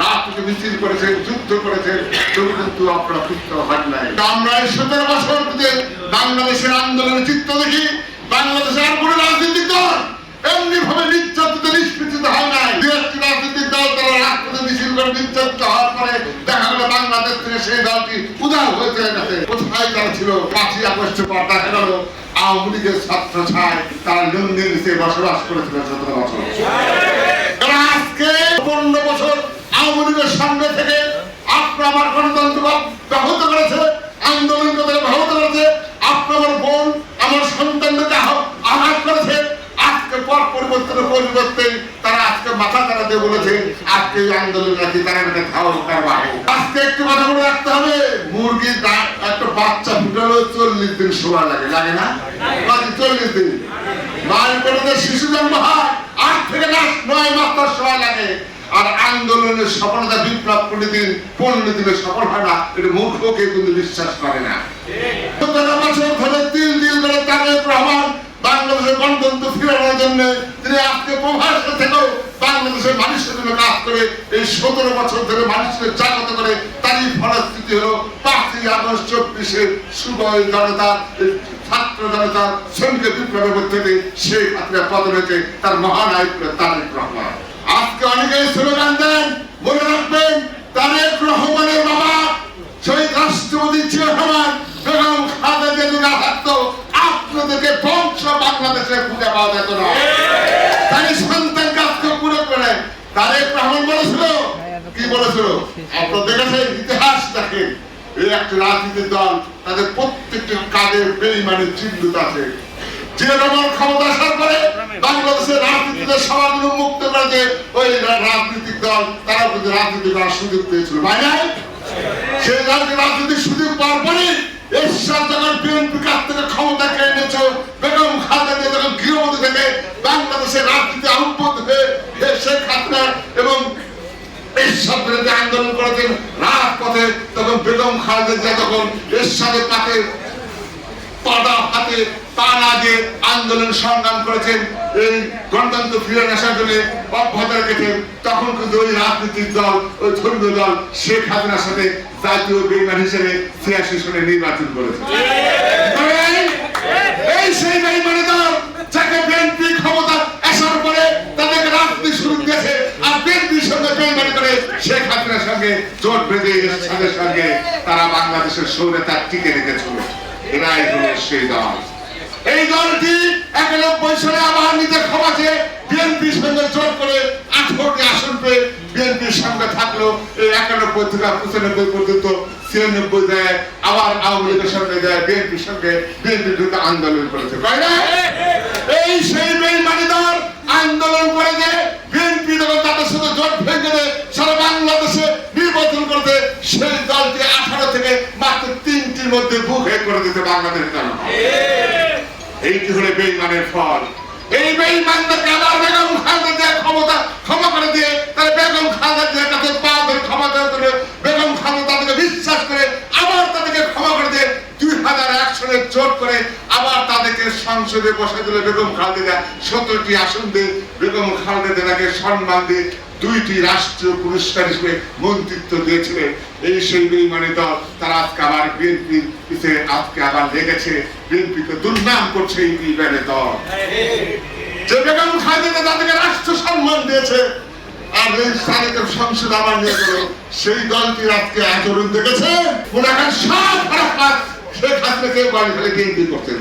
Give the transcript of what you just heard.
রাত্রিতে মিছিল করেছে, যুদ্ধ করেছে তবু কিন্তু আপনারা সুস্থ হন নাই। আমরা এই সতেরো বছর বাংলাদেশের আন্দোলনের চিত্র দেখি বাংলাদেশের আর কোনো রাজনৈতিক দল এমনি ভাবে নির্যাতিত, নিষ্পেষিত হয় নাই। দু একটি দল তারা রাজপথে মিছিল করে নির্যাতিত হওয়ার পরে দেখা গেল বাংলাদেশ থেকে সেই দলটি উদার হয়ে চলে গেছে। কোথায় তারা ছিল? পাঁচই আগস্টের পর দেখা গেল আওয়ামী লীগের ছাত্র ছায় তারা নিচে বসবাস করেছিল সতেরো বছর। আজকে পনেরো বছর আওয়ামী সঙ্গে থেকে আপনার আমার গণতন্ত্র ব্যাহত করেছে, আন্দোলন করে ব্যাহত করেছে আপনার আমার বোন আমার সন্তানদেরকে আঘাত করেছে। আজকে পর পরিবর্তনের পরিবর্তে তারা আজকে মাথা তারা দিয়ে বলেছে, আজকে এই আন্দোলন নাকি তারা একটা খাওয়া কারবার। আজকে একটু কথা বলে রাখতে হবে মুরগির একটা বাচ্চা ফুটালো চল্লিশ দিন সময় লাগে লাগে না? চল্লিশ দিন। মায়ের শিশু জন্ম হয় আট থেকে নয় মাস সময় লাগে। আন্দোলনের সফলতা বিপ্লব পনেরো দিন পনেরো দিনে সফল হয় না, এটা মূর্খকে কিন্তু বিশ্বাস করে না। বছর ধরে করে তারেক রহমান বাংলাদেশের গণতন্ত্র ফিরানোর জন্য তিনি আজকে থেকেও বাংলাদেশের মানুষের জন্য কাজ করে, এই সতেরো বছর ধরে মানুষকে জাগ্রত করে, তারই হলো পাঁচই আগস্ট সুবয় জনতা ছাত্র জনতা বিপ্লবের মধ্যে হয়েছে, তার মহানায়ক তারেক রহমান। আজকে অনেকে স্লোগান দেন মনে রাখবেন, তারেক রহমানের বাবা, শহীদ রাষ্ট্রপতি জিয়া বেগম খালেদা জিয়া থাকতো আপনাদেরকে বংশ বাংলাদেশে খুঁজে পাওয়া যেত না। তাই সন্তান কাজকে পুরো করে তারেক রহমান বলেছিল, কি বলেছিল? আপনারা দেখেছেন ইতিহাস দেখেন, এই একটা রাজনীতির দল, তাদের প্রত্যেকটি কাজের বেইমানের চিহ্নিত আছে। যে রকম ক্ষমতা আসার পরে বাংলাদেশের রাজনীতিতে সবার মুক্ত করে ওই রাজনৈতিক দল তারা কিন্তু রাজনীতি করার সুযোগ পেয়েছিল। ভাই নাই সেই রাজনীতির সুযোগ পাওয়ার পরে এরশাদ যখন বিএনপি কাছ থেকে ক্ষমতা কেড়ে নিয়েছে, বেগম খালেদা যখন গৃহবধূ থেকে বাংলাদেশের রাজনীতি আহুত হয়ে শেখ হাসিনা এবং এরশাদ বিরোধী আন্দোলন করেছেন রাজপথে, তখন বেগম খালেদা জিয়া তখন এরশাদের পাশে পাড়া হাতে পা না দিয়ে আন্দোলন সংগ্রাম করেছেন। এই গণতন্ত্র ফিরে আসার জন্য অব্যাহত রেখেছেন। তখন কিন্তু ওই দল, ওই ধর্মীয় দল শেখ হাসিনার সাথে জাতীয় হিসেবে ছিয়াশি সনে নির্বাচন করেছে। এই- সেই বেইমানি দল যাকে বিএনপি ক্ষমতা আসার পরে তাদেরকে শুরু দিয়েছে আর বিএনপির সঙ্গে বেইমানি করে শেখ হাসিনার সঙ্গে জোট বেঁধে সঙ্গে তারা বাংলাদেশের সৌরতা টিকে রেখেছিল। দল। এই দলটি একানব্বই সালে আবার নিজের ক্ষমাছে বিএনপির সঙ্গে জোট করে আঠারোটি আসন পেয়ে বিএনপির সঙ্গে থাকল। এই একানব্বই থেকে পঁচানব্বই পর্যন্ত ছিয়ানব্বই যায় আবার আওয়ামী লীগের সঙ্গে যায় বিএনপির সঙ্গে বিএনপির বিরুদ্ধে আন্দোলন করেছে। এই সেই বেইমানি দল আন্দোলন করে যে বিএনপি যখন তাদের সাথে জোট ভেঙে দেয়, সারা বাংলাদেশে নির্বাচন করতে সেই দলটি আঠারো থেকে মাত্র তিনটির মধ্যে বুক দিতে বাংলাদেশ জনগণ এইটি হলো বেইমানের ফল? এই বেইমানদেরকে আবার বেগম খালেদা জিয়া ক্ষমতা ক্ষমা করে দিয়ে তারা বেগম খালেদা জিয়ার কাছে পা ধরে ক্ষমা জন্য বেগম খালেদা তাদেরকে বিশ্বাস করে আবার তাদেরকে ক্ষমা করে দিয়ে দুই হাজার এক সালে জোট করে আবার তাদেরকে সংসদে বসে দিল বেগম খালেদা সতেরোটি আসন দিয়ে বেগম খালেদা জিয়াকে সম্মান দিয়ে দুইটি রাষ্ট্রীয় পুরস্কার হিসেবে মন্ত্রিত্ব দিয়েছিলেন। এই সেই বেইমানি দল তারা আজকে আবার বিএনপি পিছিয়ে আজকে আবার লেগেছে। বিএনপিকে দুর্নাম করছে এই বেইমানি দল যে বেগম তাদেরকে রাষ্ট্র সম্মান দিয়েছে, আর এই সংসদ আবার নিয়ে গেল, সেই দলটির আজকে আচরণ দেখেছে। সব খারাপ শেখ বাড়ি ফেলে করছে?